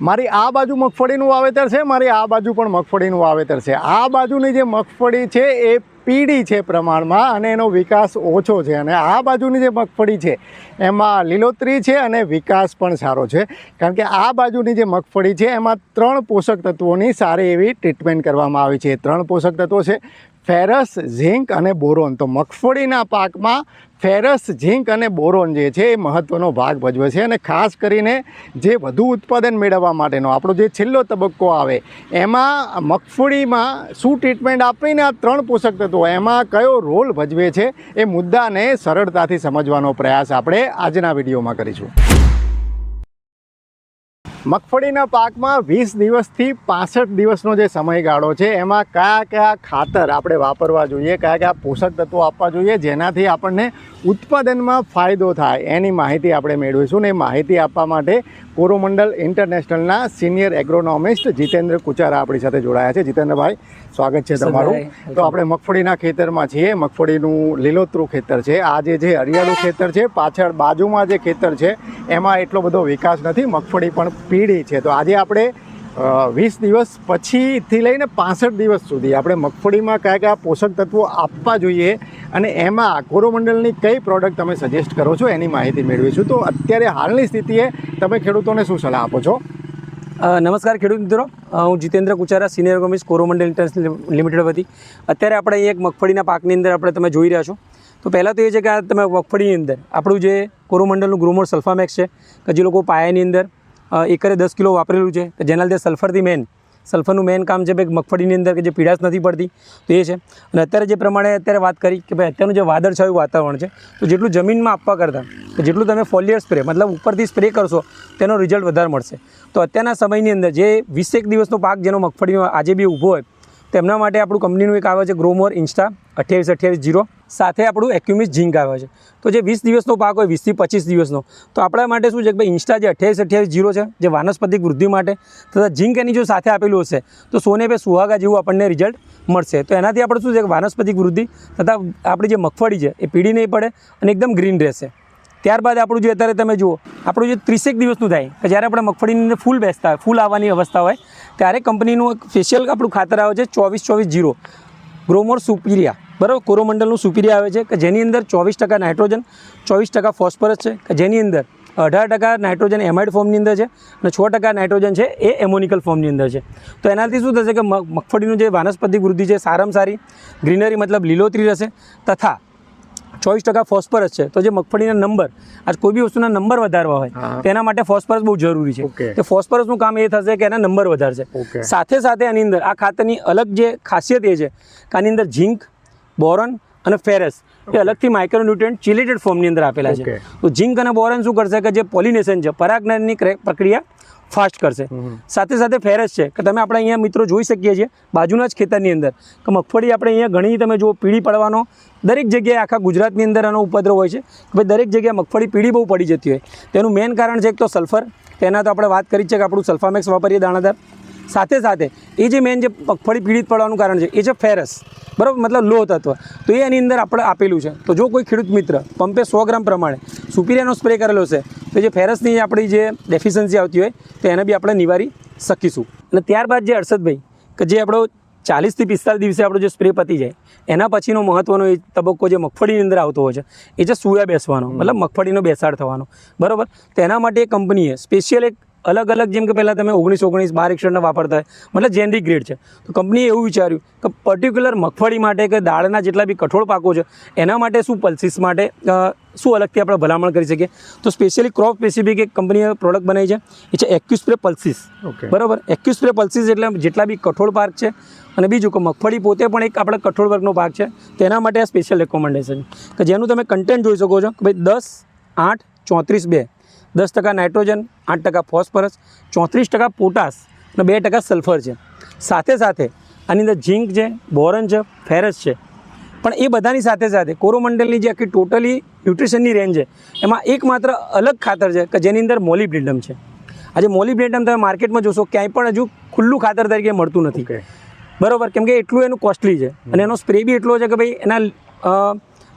મારી આ બાજુ મગફળીનું વાવેતર છે, મારી આ બાજુ પણ મગફળીનું વાવેતર છે. આ બાજુની જે મગફળી છે, એ પીળી છે પ્રમાણમાં અને એનો વિકાસ ઓછો છે અને આ બાજુની જે મગફળી છે, એમાં લીલોતરી છે અને વિકાસ પણ સારો છે. કારણ કે આ બાજુની જે મગફળી છે, એમાં ત્રણ પોષક તત્વોની સારી એવી ટ્રીટમેન્ટ કરવામાં આવી છે. ત્રણ પોષક તત્વો છે ફેરસ ઝીંક અને બોરોન. તો મગફળીના પાકમાં ફેરસ ઝીંક અને બોરોન જે છે એ મહત્ત્વનો ભાગ ભજવે છે અને ખાસ કરીને જે વધુ ઉત્પાદન મેળવવા માટેનો આપણો જે છેલ્લો તબક્કો આવે, એમાં મગફળીમાં શું ટ્રીટમેન્ટ આપીને આ ત્રણ પોષક તત્વો, એમાં કયો રોલ ભજવે છે એ મુદ્દાને સરળતાથી સમજવાનો પ્રયાસ આપણે આજના વિડીયોમાં કરીશું. મગફળીના પાકમાં વીસ દિવસથી પાસઠ દિવસનો જે સમયગાળો છે, એમાં કયા કયા ખાતર આપણે વાપરવા જોઈએ, કયા કયા પોષક તત્વો આપવા જોઈએ, જેનાથી આપણને ઉત્પાદનમાં ફાયદો થાય, એની માહિતી આપણે મેળવીશું ને માહિતી આપવા માટે કોરોમંડલ ઇન્ટરનેશનલના સિનિયર એગ્રોનોમિસ્ટ જીતેન્દ્ર કુચારા આપણી સાથે જોડાયા છે. જીતેન્દ્રભાઈ સ્વાગત છે તમારું. તો આપણે મગફળીના ખેતરમાં છીએ. મગફળીનું લીલોતરું ખેતર છે. આ જે જે હરિયાળું ખેતર છે. પાછળ બાજુમાં જે ખેતર છે એમાં એટલો બધો વિકાસ નથી. મગફળી પણ પીળી છે. તો આજે આપણે વીસ દિવસ પછીથી લઈને પાસઠ દિવસ સુધી આપણે મગફળીમાં કયા કયા પોષક તત્વો આપવા જોઈએ અને એમાં કોરોમંડળની કઈ પ્રોડક્ટ તમે સજેસ્ટ કરો છો એની માહિતી મેળવીશું. તો અત્યારે હાલની સ્થિતિએ તમે ખેડૂતોને શું સલાહ આપો છો? નમસ્કાર ખેડૂત મિત્રો. હું જીતેન્દ્ર કુચારા સિનિયર કોમિસ કોરોમંડલ ઇન્ટરનેશનલ લિમિટેડ વતી. અત્યારે આપણે અહીં એક મગફળીના પાકની અંદર આપણે તમે જોઈ રહ્યા છો. તો પહેલાં તો એ છે કે આ તમે મગફળીની અંદર આપણું જે કોરોમંડલનું ગ્રુમોર સલ્ફામેક્સ છે, કે જે લોકો પાયાની અંદર એકરે દસ કિલો વાપરેલું છે. કે જેના લીધે સલ્ફરથી મેન સલ્ફરનું મેન કામ છે ભાઈ મગફળીની અંદર કે જે પીડાશ નથી પડતી, તો એ છે. અને અત્યારે જે પ્રમાણે અત્યારે વાત કરી કે ભાઈ અત્યારનું જે વાદળછાયું વાતાવરણ છે, તો જેટલું જમીનમાં આપવા કરતાં કે જેટલું તમે ફોલિયર સ્પ્રે, મતલબ ઉપરથી સ્પ્રે કરશો, તેનો રિઝલ્ટ વધારે મળશે. તો અત્યારના સમયની અંદર જે વીસેક દિવસનો પાક જેનો મગફળીમાં આજે બી ઊભો હોય તો એમના માટે આપણું કંપનીનું એક આવે છે ગ્રોમોર ઇન્સ્ટા અઠ્યાવીસ અઠ્યાવીસ જીરો. સાથે આપણું એક્યુમિસ ઝીંક આવે છે. તો જે વીસ દિવસનો પાક હોય, વીસથી પચીસ દિવસનો, તો આપણા માટે શું છે કે ભાઈ ઇન્સ્ટા જે અઠ્યાવીસ અઠ્યાવીસ જીરો છે, જે વાનસ્પતિક વૃદ્ધિ માટે, તથા ઝીંક એની જો સાથે આપેલું હશે, તો સોને પે સુહાગા જેવું આપણને રિઝલ્ટ મળશે. તો એનાથી આપણે શું છે કે વાનસ્પતિક વૃદ્ધિ, તથા આપણી જે મગફળી છે, એ પીળી નહીં પડે અને એકદમ ગ્રીન રહેશે. ત્યારબાદ આપણું જે અત્યારે તમે જુઓ, આપણું જે ત્રીસેક દિવસનું થાય, કે જ્યારે આપણે મગફળીની અંદર ફૂલ બેસતા હોય, ફૂલ આવવાની અવસ્થા હોય, ત્યારે કંપનીનું એક સ્પેશિયલ આપણું ખાતર આવે છે ચોવીસ ચોવીસ જીરો. ગ્રોમોર સુપિરિયા બરાબર? કોરોમંડલનું સુપિરિયા આવે છે, કે જેની અંદર ચોવીસ ટકા નાઇટ્રોજન, ચોવીસ ટકા ફોસ્ફરસ છે, કે જેની અંદર અઢાર ટકા નાઇટ્રોજન એમાઇડ ફોર્મની અંદર છે અને છ ટકા નાઇટ્રોજન છે એ એમોનિકલ ફોર્મની અંદર છે. તો એનાથી શું થશે કે મગ- મગફળીનું જે વાનસ્પતિક વૃદ્ધિ છે, સારામાં સારી ગ્રીનરી મતલબ લીલોતરી રહેશે તથા ચોવીસ ટકા ફોસ્ફરસ છે. તો જે મગફળીના નંબર આજ કોઈ બી વસ્તુના નંબર વધારવા હોય. તેના માટે ફોસ્ફરસ બહુ જરૂરી છે. કે ફોસ્ફરસનું કામ એ થશે કે એના નંબર વધારશે. સાથે સાથે આની અંદર આ ખાતરની અલગ જે ખાસિયત એ છે કે આની અંદર ઝીંક બોરોન અને ફેરસ એ અલગથી માઇક્રોન્યુટ્રન્ટ ચિલેટેડ ફોર્મની અંદર આપેલા છે. તો ઝીંક અને બોરોન શું કરશે કે જે પોલિનેશન છે પરાગનની પ્રક્રિયા ફાસ્ટ કરશે. સાથે સાથે ફેરસ છે કે તમે આપણે અહીંયા મિત્રો જોઈ શકીએ છીએ બાજુના જ ખેતરની અંદર. કે મગફળી આપણે અહીંયા ઘણી તમે જુઓ પીળી પડવાનો દરેક જગ્યાએ આખા ગુજરાતની અંદર આનો ઉપદ્રવ હોય છે. કે ભાઈ દરેક જગ્યાએ મગફળી પીળી બહુ પડી જતી હોય. તેનું મેઇન કારણ છે એક તો સલ્ફર તેના તો આપણે વાત કરી છે કે આપણું સલ્ફામેક્સ વાપરીએ દાણાદાર. સાથે સાથે એ જે મેઇન જે મગફળી પીડિત પડવાનું કારણ છે એ છે ફેરસ બરાબર? મતલબ લોહ તત્વ. તો એ એની અંદર આપણે આપેલું છે. તો જો કોઈ ખેડૂત મિત્ર પંપે સો ગ્રામ પ્રમાણે સુપિરિયાનો સ્પ્રે કરેલો છે તો જે ફેરસની આપણી જે ડેફિશન્સી આવતી હોય, તો એને બી આપણે નિવારી શકીશું. અને ત્યારબાદ જે હર્ષદભાઈ, કે જે આપણો ચાલીસથી પિસ્તાલીસ દિવસે આપણો જે સ્પ્રે પતી જાય, એના પછીનો મહત્ત્વનો એ તબક્કો જે મગફળીની અંદર આવતો હોય છે, એ છે સૂયા બેસવાનો, મતલબ મગફળીનો બેસાડ થવાનો. બરાબર? તેના માટે એ કંપનીએ સ્પેશિયલ એક અલગ અલગ જેમ કે પહેલાં તમે ઓગણીસ ઓગણીસ બાર એકસઠના વાપરતા હોય મતલબ જેનરિક ગ્રેડ છે. તો કંપનીએ એવું વિચાર્યું કે પર્ટિક્યુલર મગફળી માટે કે દાળના જેટલા બી કઠોળ પાકો છે એના માટે શું પલ્સીસ માટે શું અલગથી આપણે ભલામણ કરી શકીએ? તો સ્પેશિયલી ક્રોપ સ્પેસિફિક એક કંપનીએ પ્રોડક્ટ બનાવી છે એ છે એક્યુસ્પ્રે પલ્સીસ ઓકે. બરાબર? એક્યુસ્પ્રે પલ્સીસ એટલે જેટલા બી કઠોળ પાક છે અને બીજું કે મગફળી પોતે પણ એક આપણા કઠોળ વર્ગનો ભાગ છે તેના માટે આ સ્પેશિયલ રેકોમેન્ડેશન કે જેનું તમે કન્ટેન્ટ જોઈ શકો છો કે ભાઈ દસ આઠ ચોત્રીસ બે. દસ ટકા નાઇટ્રોજન આઠ ટકા ફોસ્ફરસ ચોત્રીસ ટકા પોટાશ અને બે ટકા સલ્ફર છે. સાથે સાથે આની અંદર ઝીંક છે બોરન છે ફેરસ છે. પણ એ બધાની સાથે સાથે કોરોમંડલની જે આખી ટોટલી ન્યુટ્રિશનની રેન્જ છે એમાં એકમાત્ર અલગ ખાતર છે કે જેની અંદર મોલિબ્લિડમ છે. આજે મોલિબ્લિડમ તમે માર્કેટમાં જોશો ક્યાંય પણ હજુ ખુલ્લું ખાતર તરીકે મળતું નથી. બરાબર બરોબર? કેમ કે એટલું એનું કોસ્ટલી છે અને એનો સ્પ્રે બી એટલો છે કે ભાઈ એના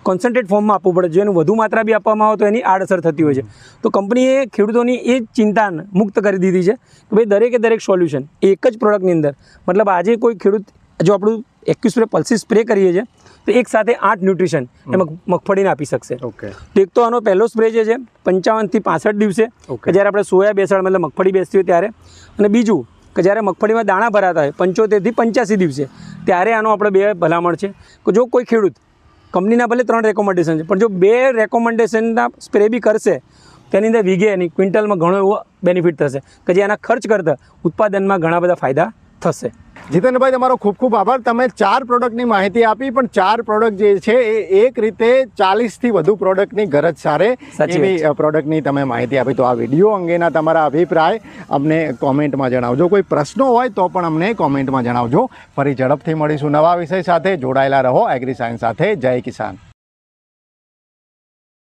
કોન્સન્ટ્રેટ ફોર્મમાં આપવું પડે. જેનું વધુ માત્રા બી આપવામાં આવે તો એની આડઅસર થતી હોય છે. તો કંપનીએ ખેડૂતોની એ ચિંતા મુક્ત કરી દીધી છે કે ભાઈ દરેકે દરેક સોલ્યુશન એક જ પ્રોડક્ટની અંદર. મતલબ આજે કોઈ ખેડૂત જો આપણું એકવીસ સ્પ્રે પલ્સી સ્પ્રે કરીએ છીએ તો એક સાથે આઠ ન્યુટ્રિશન એમાં મગફળીને આપી શકશે. ઓકે. તો એક તો આનો પહેલો સ્પ્રે જે છે પંચાવનથી પાસઠ દિવસે. કે જ્યારે આપણે સોયા બેસાડ મતલબ મગફળી બેસતી હોય ત્યારે. અને બીજું કે જ્યારે મગફળીમાં દાણા ભરાતા હોય પંચોતેરથી પંચ્યાસી દિવસે ત્યારે આનો આપણે બે ભલામણ છે કે જો કોઈ ખેડૂત કંપનીના ભલે ત્રણ રેકોમેન્ડેશન છે, પણ જો બે રેકોમેન્ડેશનના સ્પ્રે બી કરશે, તેની અંદર વીઘે એની ક્વિન્ટલમાં ઘણો એવો બેનિફિટ થશે કે જે એના ખર્ચ કરતાં ઉત્પાદનમાં ઘણા બધા ફાયદા થશે. જીતેન્દ્રભાઈ તમારો ખૂબ ખૂબ આભાર. તમે ચાર પ્રોડક્ટની માહિતી આપી પણ ચાર પ્રોડક્ટ જે છે એ એક રીતે ચાલીસથી વધુ પ્રોડક્ટની ગરજ સારે એવી પ્રોડક્ટની તમે માહિતી આપી. તો આ વીડિયો અંગેના તમારા અભિપ્રાય અમને કોમેન્ટમાં જણાવજો. કોઈ પ્રશ્નો હોય તો પણ અમને કોમેન્ટમાં જણાવજો. ફરી ઝડપથી મળીશું નવા વિષય સાથે. જોડાયેલા રહો એગ્રી સાયન્સ સાથે. જય કિસાન.